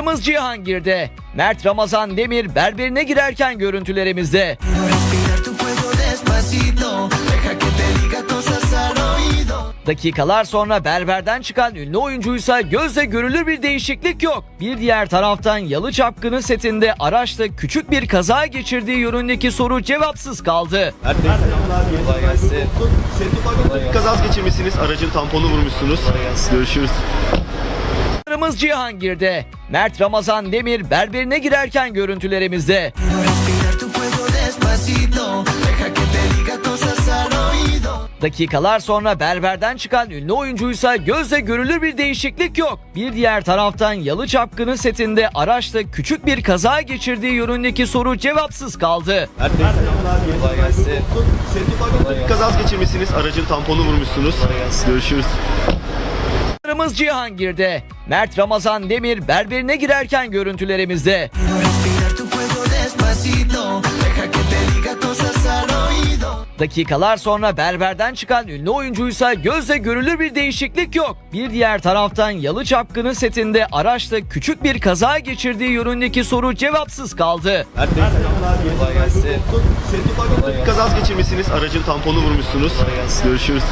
Sınırımız Cihangir'de. Mert Ramazan Demir berberine girerken görüntülerimizde. Dakikalar sonra berberden çıkan ünlü oyuncuysa gözle görülür bir değişiklik yok. Bir diğer taraftan Yalı Çapkını setinde araçta küçük bir kaza geçirdiği yönündeki soru cevapsız kaldı. Kolay gelsin. Kazaz geçirmişsiniz, aracın tamponu vurmuşsunuz. Görüşürüz. Sınırımız Cihangir'de. Mert Ramazan Demir berberine girerken görüntülerimizde. Dakikalar sonra berberden çıkan ünlü oyuncuysa gözle görülür bir değişiklik yok. Bir diğer taraftan Yalı Çapkını setinde araçta küçük bir kaza geçirdiği yönündeki soru cevapsız kaldı. Kazaz geçirmişsiniz, aracın tamponu vurmuşsunuz. Görüşürüz. Sınırımız Cihangir'de. Mert Ramazan Demir berberine girerken görüntülerimizde. Dakikalar sonra berberden çıkan ünlü oyuncuysa gözle görülür bir değişiklik yok. Bir diğer taraftan Yalı Çapkını setinde araçta küçük bir kaza geçirdiği yönündeki soru cevapsız kaldı. Kolay gelsin. Bir kazaz geçirmişsiniz, aracın tamponu vurmuşsunuz. Görüşürüz.